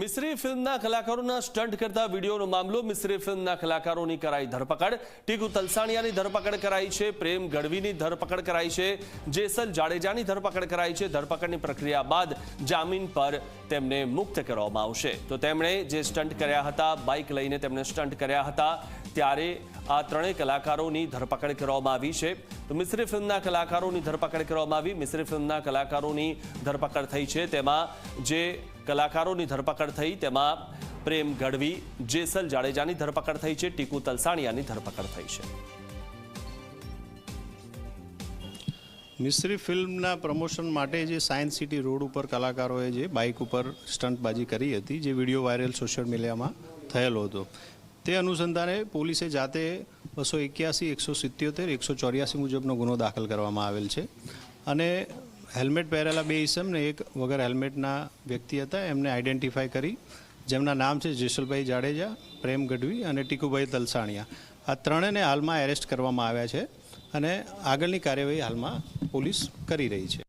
મિસ્રી ફિલ્મના કલાકારોના સ્ટન્ટ કરતા વિડીયોનો મામલો મિસ્રી ફિલ્મના કલાકારોની કરાઈ ધરપકડ. ટીકુ તલસાણિયાની ધરપકડ કરાઈ છે, પ્રેમ ગઢવીની ધરપકડ કરાઈ છે, જેસલ જાડેજાની ધરપકડ કરાઈ છે. ધરપકડની પ્રક્રિયા બાદ જામીન પર તેમને મુક્ત કરવામાં આવશે. તો તેમણે જે સ્ટન્ટ કર્યા હતા, બાઇક લઈને તેમણે સ્ટન્ટ કર્યા હતા, ત્યારે આ ત્રણેય કલાકારોની ધરપકડ કરવામાં આવી છે. તો મિસ્રી ફિલ્મના કલાકારોની ધરપકડ કરવામાં આવી. મિસ્રી ફિલ્મના કલાકારોની ધરપકડ થઈ છે. તેમાં જે કલાકારોની ધરપકડ થઈ, તેમાં પ્રેમ ગઢવી, જેસલ જાડેજાની ધરપકડ થઈ છે, ટીકુ તલસાણિયાની ધરપકડ થઈ છે. મિશ્રી ફિલ્મના પ્રમોશન માટે જે સાયન્સ સિટી રોડ ઉપર કલાકારોએ જે બાઇક ઉપર સ્ટંટબાજી કરી હતી, જે વીડિયો વાયરલ સોશિયલ મીડિયામાં થયેલો હતો, તે અનુસંધાને પોલીસે જાતે બસો એક્યાસી, એકસો સિત્યોતેર, એકસો ચોર્યાસી મુજબનો ગુનો દાખલ કરવામાં આવેલ છે અને હેલ્મેટ પહેરેલા બે ઈસમને, એક વગર હેલ્મેટના વ્યક્તિ હતા, એમને આઈડેન્ટિફાઈ કરી. જેમના નામ છે જેસલભાઈ જાડેજા, પ્રેમ ગઢવી અને ટીકુભાઈ તલસાણિયા. આ ત્રણેને હાલમાં એરેસ્ટ કરવામાં આવ્યા છે અને આગળની કાર્યવાહી હાલમાં પોલીસ કરી રહી છે.